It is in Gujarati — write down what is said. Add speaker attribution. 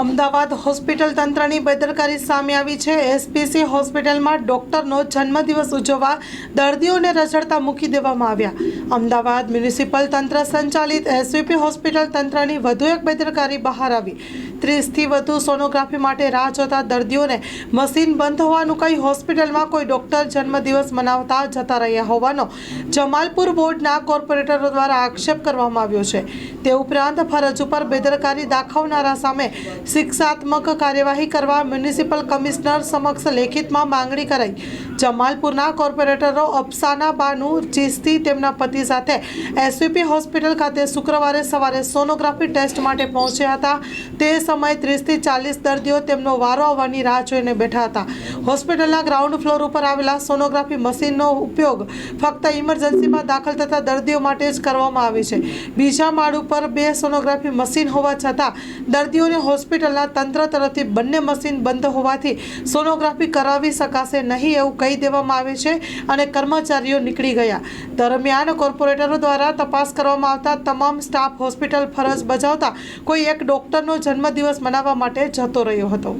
Speaker 1: અમદાવાદ હોસ્પિટલ તંત્રની બેદરકારી સામે આવી છે. એસપીસી હોસ્પિટલમાં ડોક્ટરનો જન્મદિવસ ઉજવવા દર્દીઓને રઝળતા મૂકી દેવામાં આવ્યા. અમદાવાદ મ્યુનિસિપલ તંત્ર સંચાલિત એસવીપી હોસ્પિટલ તંત્રની વધુ એક બેદરકારી બહાર આવી. ત્રીસથી વધુ સોનોગ્રાફી માટે રાહ જોતા દર્દીઓને મશીન બંધ હોવાનું કહી હોસ્પિટલમાં કોઈ ડોક્ટર જન્મદિવસ મનાવતા જતા રહ્યા હોવાનો જમાલપુર બોર્ડના કોર્પોરેટરો દ્વારા આક્ષેપ કરવામાં આવ્યો છે. તે ઉપરાંત ફરજ ઉપર બેદરકારી દાખવનારા સામે શિક્ષાત્મક કાર્યવાહી કરવા મ્યુનિસિપલ કમિશનર સમક્ષ લેખિતમાં માંગણી કરાઈ. જમાલપુરના કોર્પોરેટરો અફસાના બાનુ ચીસ્તી તેમના પતિ સાથે એસવીપી હોસ્પિટલ ખાતે શુક્રવારે સવારે સોનોગ્રાફી ટેસ્ટ માટે પહોંચ્યા હતા. તે સમયે ત્રીસથી ચાલીસ દર્દીઓ તેમનો વારો આવવાની રાહ જોઈને બેઠા હતા. હોસ્પિટલના ગ્રાઉન્ડ ફ્લોર ઉપર આવેલા સોનોગ્રાફી મશીનનો ઉપયોગ ફક્ત ઇમરજન્સીમાં દાખલ થતા દર્દીઓ માટે જ કરવામાં આવે છે. બીજા માળ ઉપર બે સોનોગ્રાફી મશીન હોવા છતાં દર્દીઓને હોસ્પિટલના તંત્ર તરફથી બંને મશીન બંધ હોવાથી સોનોગ્રાફી કરાવી શકાશે નહીં એવું કહી દેવામાં આવે છે અને કર્મચારીઓ નીકળી ગયા. દરમિયાન કોર્પોરેટરો દ્વારા તપાસ કરવામાં આવતા તમામ સ્ટાફ હોસ્પિટલ ફરજ બજાવતા કોઈ એક ડોક્ટરનો જન્મદિવસ મનાવવા માટે જતો રહ્યો હતો.